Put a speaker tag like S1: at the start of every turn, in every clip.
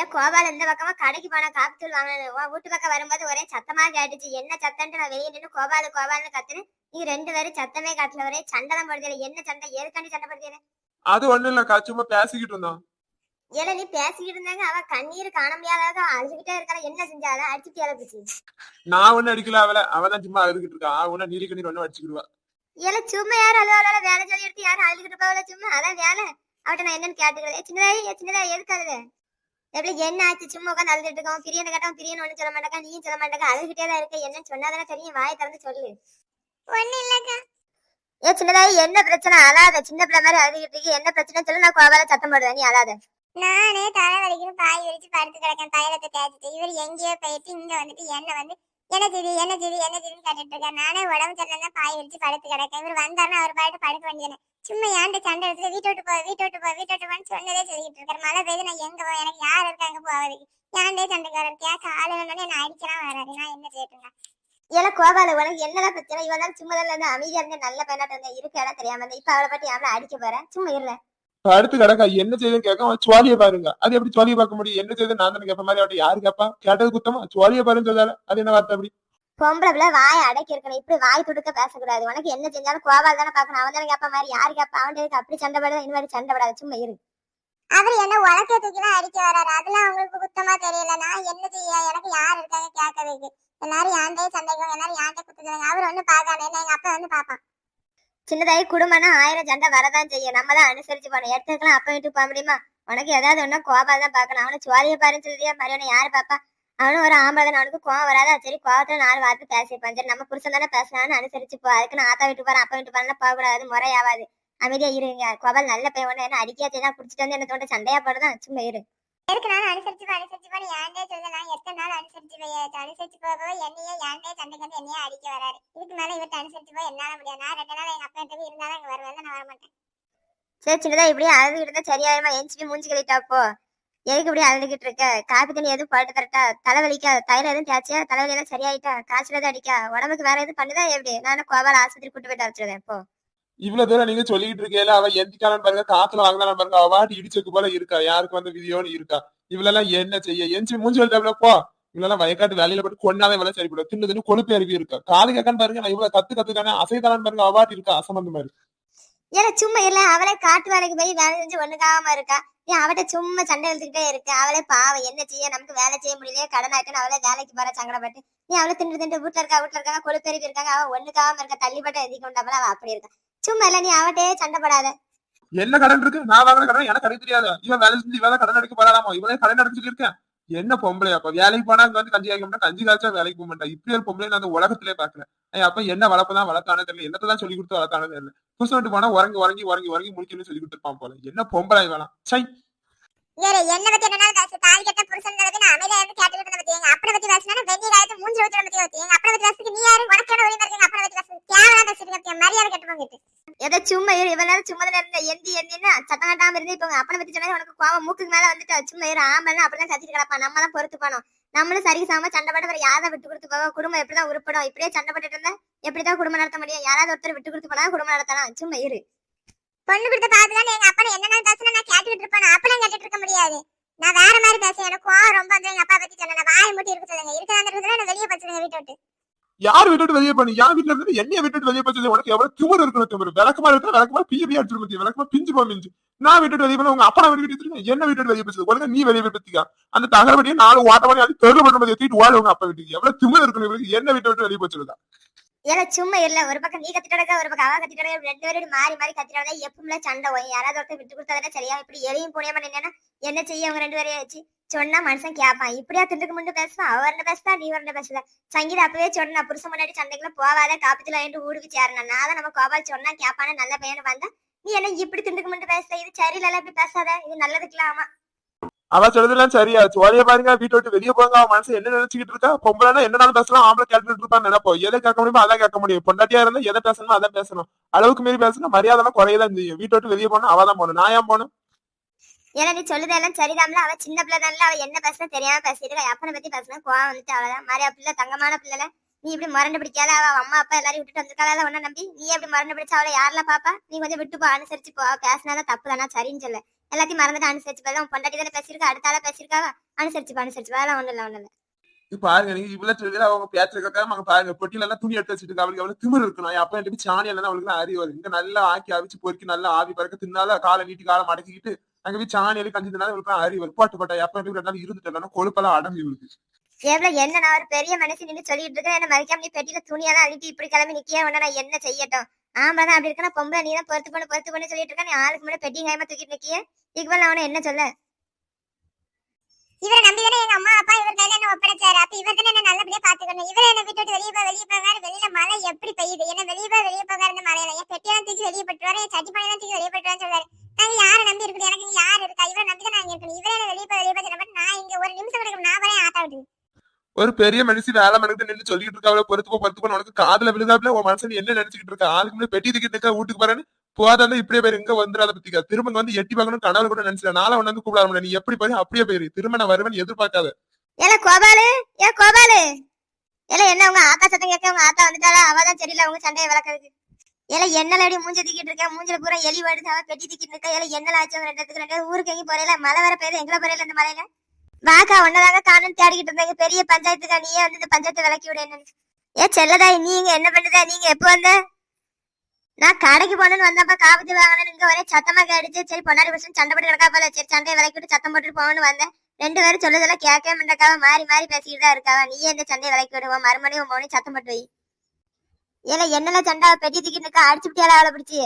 S1: ஏன் கோபால இந்த பக்கமா கடைக்கு போனா காப்பி தூள் வாங்கினது உன் வீட்டு பக்கம் வரும்போது ஒரே சத்தமா கேட்டுச்சு. என்ன சத்தன்ட்டு நான் வெளியே நின்று கோபாலு கோபால்னு கத்துனேன் நீ ரெண்டு பேரும் சத்தமே காட்டல. ஒரே சண்டை தான் போடுதில்ல என்ன சண்டை? எதுக்காண்டி சண்டை போடுதில்ல
S2: அது ஒண்ணும் இல்லக்கா சும்மா பேசிக்கிட்டு இருந்தோம்.
S1: ஏல நீ பேசிக்கிட்டு இருந்தாங்க. அவ கண்ணீர் காண முடியாதவங்க அழுதுகிட்டே இருக்கான என்ன செஞ்சால அடிச்சுட்டு இறக்குச்சு
S2: நான் ஒண்ணு அடிக்கல. அவளை அவன் தான் சும்மா அழுதுகிட்டு இருக்கா. அவன நீரி கண்ணீர் ஒண்ணு அடிச்சுக்கிடுவா.
S1: ஏல சும்மா யாரும் அழுவாள வேலை சொல்லி எடுத்து யாரும் அழுதுகிட்டு போகல சும்மா. அதான் வேலை. அவட்ட நான் என்னன்னு கேட்டுக்கிறேன். சின்னதாயி சின்னதாயி எதுக்கு அழுத? எப்படி என்ன ஆச்சு? சும்மா உட்காந்து அழுதுட்டு இருக்கோம். பிரியனை கேட்டோம் பிரியன் ஒண்ணு சொல்ல மாட்டாக்கா நீயும் சொல்ல மாட்டாக்கா அழுதுகிட்டே தான் இருக்க. என்னன்னு சொன்னாதானே தெரியும். வாயை திறந்து சொல்லு. ஒண்ணு இல்லக்கா. ஏ சின்னதாயி என்ன பிரச்சனை? அழாத. சின்ன பிள்ளை மாதிரி அழுதுகிட்டு இருக்கு என்ன பிரச்சனை சொல்லு. நான் கோவால சத்தம் போடுவேன் நீ அழாத.
S3: நானே தலை வலிக்குது பாய் விரிச்சு படுத்து கிடக்கேன். தைலத்தை தேய்ச்சிட்டு. இவர் எங்கேயோ போயிட்டு இங்க வந்துட்டு என்ன வந்து என்ன செய்தி என்ன செய்தி என்ன செய்தின்னு கேட்டுட்டு இருக்கேன். நானே உடம்பு சரியில்லைன்னா பாய் விரிச்சு படுத்து கிடக்கேன். இவர் வந்தாருன்னா அவர் பாட்டு படுக்க வேண்டியது சும்மா ஏன்ட்ட சண்டை எடுத்து வீட்டு விட்டு போ வீட்டு விட்டு போ வீட்டு விட்டு போன்னு சொன்னதே சொல்லிட்டு இருக்காரு. மழை பெய்து நான் எங்க போவேன்? எனக்கு யார் இருக்காங்க போவதுக்கு ஏன்டே சண்டைக்கு வர கேட்க ஆளு வேணும்னு என்ன அடிக்கலாம் வராது நான் என்ன செய்யட்டுங்க
S1: ஏல கோபால உனக்கு என்னதான் பிரச்சனை? இவன் சும்மா தான் இருந்து அமைதியா இருந்து நல்ல பையனாட்ட இருந்தா இருக்க இடம் தெரியாம இருந்தா இப்ப அவளை பத்தி அவளை அடிக்க போறேன்? சும்மா இருல
S2: அடுத்து கிடக்கா என்ன செய்யுதுன்னு கேட்க அவன் சுவாலிய பாருங்க. அது எப்படி சுவாலிய பார்க்க முடியும்? என்ன செய்யுது நான் தானே கேட்ப மாதிரி அவட்ட யாரு கேப்பா கேட்டது குத்தமா சுவாலிய பாருன்னு சொல்லால அது என்ன வார்த்தை அப்படி?
S1: பொம்பளை பிள்ளை வாயை அடக்கி இருக்கணும். இப்படி வாய் துடுக்க பேசக்கூடாது. உனக்கு என்ன செஞ்சாலும் கோபால் தானே பார்க்கணும். அவன் தானே கேப்ப மாதிரி. யாரு கேப்பா அவன் எதுக்கு அப்படி சண்டை படுதா இந்த மாதிரி சண்டை படாது சும்மா இரு.
S3: அவர் என்ன உலக்க தூக்கிலாம் அடிக்க வராரு அதெல்லாம் உங்களுக்கு குத்தமா தெரியல. நான் என்ன செய்ய? எனக்கு யார் இருக்காங்க கேட்கறதுக்கு. எல்லாரும் யாண்டே சண்டைக்கும் எல்லாரும் யாண்டே குத்துக்கிறாங்க அவர் ஒண்ணு பார்க்காம என்ன எங்க அப்பா வந்து பாப்பான்
S1: சின்னதாகி குடும்பம்னா ஆயிரம் சண்டை வரதான் செய்யும். நம்ம தான் அனுசரிச்சு போனோம் எடுத்துக்கலாம் அப்ப விட்டு போக முடியுமா? உனக்கு ஏதாவது ஒன்றும் கோபால் தான் பார்க்கணும். அவனை சுவாலிய பாருன்னு சொல்லியா மரியவனை யாரு பாப்பா? அவனும் ஒரு ஆம்பளை தான். அவனுக்கு கோவம் வராதா? சரி கோவத்துல நாலு வார்த்தை பேசிப்பான் சரி நம்ம புருஷன் தானே பேசினான்னு அனுசரிச்சு போ. அதுக்கு நான் ஆத்தா விட்டு போறேன் அப்பா விட்டு போறேன் போகக்கூடாது. முறையாவாது. அமைதியா இருங்க. கோபால் நல்ல பையன். ஒண்ணு என்ன அடிக்காச்சு தான் குடிச்சிட்டு வந்து என்ன தோண்ட சண்டையா போடுதான் சும்மா இரு.
S3: எதுக்கு நானும் அனுசரிச்சு போ ஏன்டே சொல்ல நான் எத்தனை நாள் அனுசரிச்சு அனுசரிச்சு போக போக என்னையே ஏன்டே சண்டைக்கு வந்து என்னையே அடிக்க வராரு. இதுக்கு மேல இவர்ட்ட அனுசரிச்சு போய் என்னால முடியாது. நான் ரெண்டு நாள் எங்க அப்பா கிட்ட இருந்தாலும் அங்க வருவேன் நான் வர மாட்டேன்
S1: சரி சின்னதா இப்படியே அழுதுகிட்டு இருந்தா சரியாயிருமா? எந்திரிச்சு மூஞ்சி கழிட்டா போ. எதுக்கு இப்படி அழுதுகிட்டு இருக்க? காப்பி தண்ணி எதுவும் போட்டு தரட்டா? தலைவலிக்கா? தைலம் எதுவும் தேய்ச்சியா தலைவலி எல்லாம் சரியாயிட்டா? காய்ச்சல் எதுவும் அடிக்கா? உடம்புக்கு வேற எதுவும் பண்ணுதா எப்படி? நானும் கோபால் ஆஸ்பத்திரி கூட்டு போயிட்டு வச்சிருவேன் போ.
S2: இவ்வளவு தூரம் நீங்க சொல்லிட்டு இருக்கேல அவ எந்திக்கான பாருங்க காத்துல வாங்கினாலும் பாருங்க அவ வாட்டி போல இருக்கா? யாருக்கு வந்து விதியோன்னு இருக்கா? இவ்வளெல்லாம் என்ன செய்ய? எஞ்சி மூஞ்சி வலிட்டாப்ல போ. இவ்வளவு வயக்காட்டு வேலையில போட்டு கொண்டாதான் இவ்வளவு சரிப்படும். தின்னு தின்னு கொழுப்பு அருவி இருக்கா? காது கேட்கான்னு பாருங்க நான் இவ்வளவு கத்து கத்துக்கானே அசைதானு பாருங்க அவாட்டி இருக்கா? அசம்பந்த மாதிரி.
S1: ஏன்னா சும்மா இல்ல அவளே காட்டு வேலைக்கு போய் வேலை செஞ்சு ஒண்ணுக்காம இருக்கா? நீ அவட்ட சும்மா சண்டை எழுத்துக்கிட்டே இருக்கு. அவளே பாவம் என்ன செய்ய? நமக்கு வேலை செய்ய முடியலையே கடன் ஆயிட்டுன்னு அவளே வேலைக்கு போற சங்கடப்பட்டு. நீ அவளை திண்டு திண்டு வீட்டுல இருக்கா வீட்டுல இருக்காங்க கொழு கொழுப்பெருவி இருக்காங்க அவன் ஒண்ணுக்காம இருக்க தள்ளிப்பட்ட எதிர்க்க கொண்டாமல அவ அப்படி இருக்கா. சும்மா இல்ல நீ அவட்டே சண்டை படாத.
S2: என்ன கடன் இருக்கு? நான் வாங்குற கடன் எனக்கு கடன் தெரியாது. இவன் வேலை செஞ்சு இவன் கடன் எடுக்க போறாராமா இவளே கடன் அடைச்சிட்டு சொல்லியிருக்கேன். என்ன பொம்பளை அப்ப? வேலைக்கு போனா அங்க வந்து கஞ்சி காய்க்க மாட்டா? கஞ்சி காய்ச்சா வேலைக்கு போக மாட்டா? இப்படி ஒரு பொம்பளை நான் அந்த உலகத்திலே பாக்குறேன் அப்ப என்ன வளர்ப்பதான் வளர்த்தானே தெரியல. என்னத்தான் சொல்லி கொடுத்து வளர்த்தானே தெரியல. புதுசு விட்டு போனா உறங்கி உறங்கி உறங்கி உறங்கி முடிக்கணும்னு சொல்லி கொடுத்துருப்பான் போல. என்ன பொம்பளை வேணாம் சை.
S3: வேற என்ன பத்தி என்ன பேசு தாலி கட்ட புருஷன் பத்தி நான் அமைதியா இருந்து கேட்டுக்கிட்டு இருந்தேன் பத்தி எங்க அப்பனை பத்தி பேசினா வெந்நீர் காலத்து மூஞ்சி ஊத்துற பத்தி பத்தி எங்க அப்பனை பத்தி பேசுறதுக்கு நீ யாரு? உனக்கு என்ன உரிமை இருக்கு? எங்க அப்பனை பத்தி பேசுறது தேவையான பேசுறீங்க பத்தி மரியாதை கட்டு போங்கிட்டு.
S1: ஏதோ சும்மா இரு. இவ்வளவு நேரம் சும்மா தானே இருந்த எந்தி எந்தின்னா சத்தம் கட்டாம இருந்து இப்ப உங்க அப்பனை பத்தி சொன்னா உனக்கு கோவம் மூக்குக்கு மேல வந்துட்டா. சும்மா இரு. ஆம்பளை அப்படிலாம் கிடப்பான் நம்ம தான் பொறுத்து போனோம் நம்மளும் சரி சாம சண்டை போட்டு வேற யாரை விட்டு கொடுத்து போக குடும்பம் எப்படிதான் உருப்படும்? இப்படியே சண்டை போட்டுட்டு இருந்தா எப்படிதான் குடும்பம் நடத்த முடியும்? யாராவது ஒருத்தர் விட்டு கொடுத்து போனா குடும்பம் நடத்தலாம். சும்மா இரு.
S3: பொண்ணு கொடுத்த பாத்துதான் எங்க அப்பனை என்னென்ன நான் வேற மாதிரி பேசுவேன். எனக்கு கோவம் ரொம்ப வந்து எங்க அப்பா பத்தி சொன்னேன். வாய் மூட்டி இருக்க சொல்லுங்க. இருக்க அந்த இடத்துல வெளியே பச்சுங்க வீட்டை விட்டு.
S2: யார் விட்டுட்டு வெளியே பண்ணி யார் வீட்டுல இருந்து என்னைய விட்டுட்டு வெளியே போச்சு உனக்கு எவ்வளவு திமிரு இருக்கணும் திமிரு விளக்கமா இருக்கா? விளக்கமா பிய பிய அடிச்சிட்டு பத்தி விளக்கமா பிஞ்சு போ மிஞ்சு. நான் விட்டுட்டு வெளியே போன உங்க அப்பா நான் விட்டுட்டு இருக்கேன் என்ன விட்டுட்டு வெளியே போச்சு? உடனே நீ வெளியே பத்திக்கா? அந்த தகவலையே நாலு ஓட்டமணி அது தெருவு பண்ண மாதிரி தூக்கிட்டு ஓட உங்க அப்பா வீட்டுக்கு. எவ்வளவு திமிரு இருக்கணும் இவருக்கு என்ன விட்டு விட்டு வெளியே போச்சுருக்கா
S1: ஏன்னா சும்மா இல்ல. ஒரு பக்கம் நீ கத்திட்டு ஒரு பக்கம் அவ கத்திட்டு ரெண்டு பேரும் மாறி மாறி கத்திட்டு எப்பவுமே சண்டை யாராவது ஒருத்தர் விட்டு கொடுத்தாதானே சரியா? இப்படி எதையும் புனியமா நின்னா என்ன செய்ய அவங்க ரெண்டு பேரையும் வச்சு சொன்னா மனுஷன் கேட்பான் இப்படியா திண்டுக்கு முண்டு பேசுவான் அவ ரெண்டு பேசுதா நீ ரெண்டு பேசல சங்கீதா அப்பவே சொன்னா புருஷன் முன்னாடி சண்டைக்குள்ள போவாத காப்பத்துல வாங்கிட்டு ஊருக்கு சேரணும். நான் தான் நம்ம கோபால் சொன்னா கேட்பான நல்ல பையனு வந்தா நீ என்ன இப்படி திண்டுக்கு முண்டு பேசுற? இது சரியில்ல இப்படி பேசாத. இது நல்லதுக்கலாமா
S2: அவ சொல்றதெல்லாம் சரியா? சோழிய பாருங்க வீட்டை விட்டு வெளியே போங்க. அவன் மனசு என்ன நினைச்சுக்கிட்டு இருக்கா? பொம்பளைனா என்னனாலும் பேசலாம் ஆம்பளை கேட்டுட்டு இருப்பான்னு நினைப்போம். எதை கேட்க முடியுமோ அதான் கேட்க முடியும். பொண்டாட்டியா இருந்தா எதை பேசணுமோ அதான் பேசணும். அளவுக்கு மீறி பேசணும். மரியாதை குறையதான் செய்யும். வீட்டை விட்டு வெளியே போனா அவதான் போகணும். நான் ஏன் போகணும்?
S1: ஏன்னா நீ சொல்லுதெல்லாம் சரிதாம்ல அவ சின்ன பிள்ளை தான்ல அவ என்ன பேசுனா தெரியாம பேசிட்டு அப்பனை பத்தி பேசுனா கோவம் வந்துட்டு அவதான் மாரியா பிள்ளை தங்கமான பிள்ளைல நீ இப்படி மறந்து பிடிக்காத அவ அம்மா அப்பா எல்லாரும் விட்டுட்டு வந்திருக்காளா ஒண்ணு நம்பி? நீ எப்படி மறந்து பிடிச்சா அவளை யாரெல்லாம் பாப்பா? நீ கொஞ்சம் விட்டு போ அனுசரிச்சு போ. அவ பேசினாதான் தப்பு தானா சரின்னு சொல்ல. எல்லாத்தையும் மறந்துட்டு அனுசரிச்சு போய் உன் பொண்டாட்டி தானே பேசியிருக்கா? அடுத்த ஆளா பேசியிருக்காவா? அனுசரிச்சு அனுசரிச்சு வேலை ஒண்ணு இல்ல ஒண்ணு இல்ல.
S2: இப்ப பாருங்க நீங்க இவ்வளவு சொல்லி அவங்க பேச்சுக்காக அவங்க பாருங்க பொட்டியில எல்லாம் துணி எடுத்து வச்சுட்டு அவளுக்கு எவ்வளவு திமிர் இருக்கணும். அப்ப அப்பா என்கிட்ட சாணி அவளுக்கு அறிவு வரும் இங்க நல்லா ஆக்கி அவிச்சு பொறுக்கி நல்லா ஆவி பறக்க தின்னால காலை நீட்டி காலை மடக்கிக்கிட்டு அங்க போய் சாணி எல்லாம் கஞ்சி தின்னாலும் இவளுக்கு அறிவு. போட்டு போட்டா எப்ப ரெண்டு நாள் இருந்துட்டு கொழுப்பெல்லாம் அடங்கி இவளுக்கு.
S1: எவ்வளவு என்ன நான் ஒரு பெரிய மனுஷன் நின்னு சொல்லிட்டு இருக்கேன். என்ன மறைக்காம நீ பெட்டியில துணியெல்லாம் அழுத்தி இப்படி கிளம்பி நிக்கிய? உடனே நான் என்ன செய்யட்டும்? ஆமா தான் அப்படி இருக்கா பொம்பளை நீ தான் பொறுத்து பண்ணு பொறுத்து பண்ணு சொல்லிட்டு இருக்க நீ ஆளுக்கு முன்னாடி பெட்டி கைமா தூக்கிட்டு நிக்கிய? இதுக்கு மேல அவனை என்ன சொல்ல?
S3: இவரை நம்பி தானே எங்க அம்மா அப்பா இவர் கையில என்ன ஒப்படைச்சாரு. அப்ப இவர் தானே என்ன நல்லபடியா பாத்துக்கணும் இவரை என்ன விட்டுட்டு வெளியே போய் வெளியே போகாரு வெளியில மழை எப்படி பெய்யுது? என்ன வெளியே போய் வெளியே போகாரு இந்த மழையில என் பெட்டியெல்லாம் தூக்கி வெளியே போட்டுவாரு என் சட்டி பானையெல்லாம் தூக்கி வெளியே போட்டுவாரு சொல்றாரு நாங்க யாரை நம்பி இருக்குது? எனக்கு யார் இருக்கா? இவரை நம்பி தான் நாங்க இருக்கணும். இவரே வெளியே போய் வெளியே போய் நான் இங்க ஒரு நிமிஷம் கிடக்கும் நான் வரேன் ஆத்தா விட்டு
S2: ஒரு பெரிய மனுஷி வேலை மனுக்கு நின்று சொல்லிட்டு இருக்கா? அவளை பொறுத்து போ பொறுத்து போ உனக்கு காதுல விழுதாப்புல உன் மனசு என்ன நினைச்சுக்கிட்டு இருக்கா? ஆளுக்கு முன்னாடி பெட்டி தூக்கிட்டு இருக்கா வீட்டுக்கு போறேன்னு போதாத இப்படியே பேர் எங்க வந்துடாத பத்திக்கா. திரும்ப இங்க வந்து எட்டி பார்க்கணும் கனவுல கூட நினைச்சல நாளை ஒண்ணு வந்து கூப்பிடாத முடியாது நீ எப்படி போய் அப்படியே போயிரு. திரும்ப நான் வருவேன் எதிர்பார்க்காத.
S1: ஏல கோபாலு ஏ கோபாலு. ஏல என்ன உங்க ஆத்தா சத்தம் கேட்க உங்க ஆத்தா வந்துட்டாளா? அவதான் சரியில்லை உங்க சண்டையை விளக்குறதுக்கு. ஏல என்னல அடி மூஞ்ச தூக்கிட்டு இருக்க? மூஞ்சில பூரா எலி வருது அவ பெட்டி தூக்கிட்டு இருக்க? ஏல என்னல ஆச்சு? ரெண்டத்துக்கு ரெண்டு ஊருக்கு எங்கேயும் போறேல மழை வர பெய்யுது. எங்களை போறேல இந்த மலையில வாக்கா ஒன்னதாங்க காணும் தேடிக்கிட்டு இருந்தாங்க. பெரிய பஞ்சாயத்துக்கா நீயே வந்து இந்த பஞ்சாயத்தை விளக்கி விட என்னன்னு. ஏ செல்லதாய் நீங்க என்ன பண்ணுதா? நீங்க எப்போ வந்த? நான் கடைக்கு போனேன்னு வந்தப்ப காபத்து வாங்கினேன். இங்க ஒரே சத்தமா கேடுச்சு சரி பொன்னாடி வருஷம் சண்டை போட்டு கிடக்கா போல. சரி சண்டையை விளக்கிட்டு சத்தம் போட்டுட்டு போகணும்னு வந்தேன். ரெண்டு பேரும் சொல்லுதெல்லாம் கேட்கவே மாட்டாக்காவ மாறி மாறி பேசிக்கிட்டு தான் இருக்காவா. நீ இந்த சண்டையை விளக்கி விடுவோம் மறுமணியும் மௌனி சத்தம் போட்டு வை. ஏல என்னல சண்டை பெட்டி தூக்கி நிக்க? அடிச்சு விட்டியால அவளை பிடிச்சி.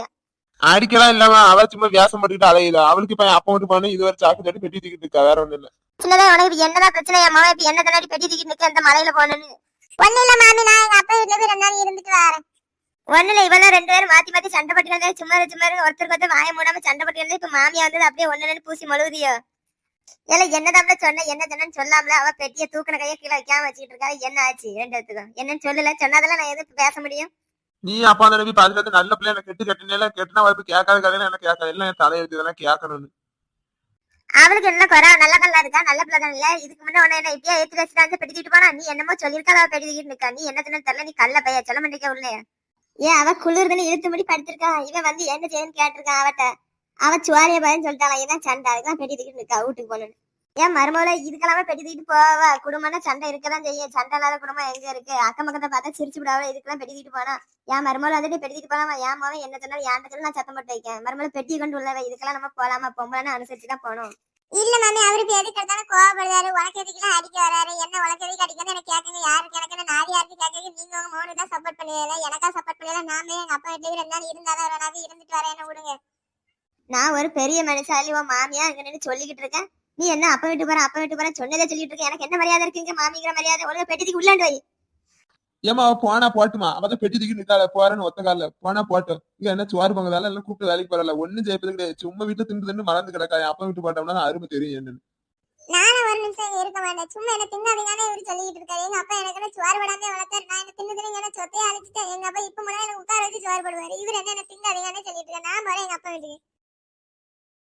S2: அடிக்கலாம் இல்லாம அவ சும்மா வியாசம் பண்ணிட்டு அலையில அவளுக்கு இப்ப அப்பா மட்டும் போன இது ஒரு சாக்கு தட்டி பெட்டி தூக்கிட்டு இருக்கா வேற ஒண்ணு இல்ல.
S1: சின்னதா உனக்கு என்னதான் பிரச்சனை? என் மாமா இப்ப என்ன தானடி பெட்டி தூக்கி நிக்க? அந்த மலையில போனேன்னு
S3: ஒண்ணு இல்ல மாமி நான் எங்க அப்பா வீட்டுல போய் ரெண்டு நாள் இருந்துட்டு வரேன்.
S1: ஒண்ணுல இவெல்லாம் ரெண்டு பேரும் மாத்தி மாத்தி சண்டை பட்டு சும்மா சும்மா ஒருத்தருக்கு ஒருத்தர் வாய மூடாம சண்டை பட்டு இப்ப மாமியா வந்தது அப்படியே ஒண்ணு பூசி மழுவுதியோ ஏல என்னதான் சொன்ன? என்ன சொல்லாமல? அவ பெட்டிய தூக்கின கைய கீழே வைக்காம வச்சுக்கிட்டு இருக்கா. என்ன ஆச்சு? ரெண்டு பேத்துக்கும். என்னன்னு சொல்லல. சொன்னாதெல்லாம் நான் எதுக்கு பேச முடியும்?
S2: நீ அப்பா பாத்துட்டு வந்து நல்ல பிள்ளை எனக்கு கெட்டு கட்டினால கெட்டினா அவளுக்கு கேட்காத கதையில எனக்கு கேட்காது? எல்லாம் என் தலையெழுத்து இதெல்லாம் கேட்கணும்னு
S1: அவளுக்கு என்ன குறை? நல்ல கல்லா இருக்கா? நல்ல பிள்ளை தான். இல்ல இதுக்கு முன்ன உன்னை என்ன இப்படியே ஏத்து வச்சுட்டு வந்து பெட்டி தூக்கிட்டு போனா நீ என்னமோ சொல்லிருக்கா அவ பெட்டி தூக்கிட்டு நிக்கா. நீ என்ன தெரியல. நீ கல்ல பைய. சொல்ல மாட்டேங்க உள்ள ஏன் அவ குளிர்துன்னு இழுத்து முடி படுத்திருக்கா. இவன் வந்து என்ன செய்யன்னு கேட்டிருக்கான் அவட்ட? அவ சுவாரிய பயன் சொல்லிட்டாளா? இதான் சண்டை? அதுக்கெல்லாம் பெட்டி தூக்கிட்டு வீட்டுக்கு போகணும்னு. ஏன் மருமகளை இதுக்கெல்லாமே பெட்டி தூக்கிட்டு போவா? குடும்பம்னா சண்டை இருக்கதான் செய்யும். சண்டை இல்லாத குடும்பம் எங்க இருக்கு? அக்கம் பக்கத்தை பார்த்தா சிரிச்சு விடாவே இதுக்கெல்லாம் பெட்டி தூக்கிட்டு போனா என் மருமகள் வந்துட்டு பெட்டி தூக்கிட்டு போலாமா? என் மாவன் என்ன சொன்னாலும் என் சொல்லி நான் சத்தம் போட்டு வைக்கேன். மருமலை பெட்டி கொண்டு உள்ளவ இதுக்கெல்லாம் நம்ம போலாமா? பொம்பளைன்னு அனுசரிச்சு தான் போனோம்
S3: இல்ல மாமி அவரு இப்ப எதுக்கு எடுத்தாலும் கோவப்படுறாரு உனக்கு எதுக்குலாம் அடிக்க வராரு? என்ன உனக்கு எதுக்கு அடிக்கணும் எனக்கு கேட்குங்க யாருக்கு எனக்கு நான் யாருக்கு கேட்குங்க நீங்க உங்க மோனு தான் சப்போர்ட் பண்ணுவீங்க எனக்கா சப்போர்ட் பண்ணல நாமே எங்க அப்பா வீட்டுல இருந்தாலும் இருந்தாதான் ஒரு இருந்துட்டு வரேன் என்ன விடுங்க.
S1: நான் ஒரு பெரிய மனுஷாலி உன் மாமியா அங்க நின்று சொல்லிக்கிட்டு இருக்கேன் நீ என்ன அப்ப வீட்டு போற அப்ப வீட்டு போற சொன்னதே சொல்லிட்டு இருக்க. எனக்கு என்ன மரியாதை இருக்குங்க? மாமிங்கிற மரியாதை. ஒழுங்கா பெட்டிக்கு உள்ளாண்டு வை.
S2: ஏமா அவ போனா போட்டுமா? அவ தான் பெட்டி தூக்கி நிக்காத போறேன்னு ஒத்த கால போனா போட்டோம் இங்க என்ன சோறு பொங்கதால எல்லாம் கூப்பிட்டு வேலைக்கு போறல ஒண்ணும் செய்யறது கிடையாது. சும்மா வீட்டுல திண்டு திண்டு மறந்து கிடக்கா. அப்பா வீட்டு போட்டோம்னா அருமை தெரியும் என்னன்னு.
S3: நானும் ஒரு நிமிஷம் இங்க இருக்க மாட்டேன். சும்மா என்ன தின்னாதீங்கன்னு இவரு சொல்லிட்டு இருக்காரு. எங்க அப்பா எனக்கு சோறு படாம வளர்த்தாரு. நான் என்ன தின்னு தின்னு சொத்தையே அழிச்சிட்டேன்? எங்க அப்பா இப்ப முன்னாடி எனக்கு உட்கார வச்சு சோறு போடுவாரு. இவர் என்ன என்ன தின்னாதீங்கன்னு சொல்லிட்டு இருக்காரு. நான் போறேன் எங்க அப்பா வீட்டுக்கு.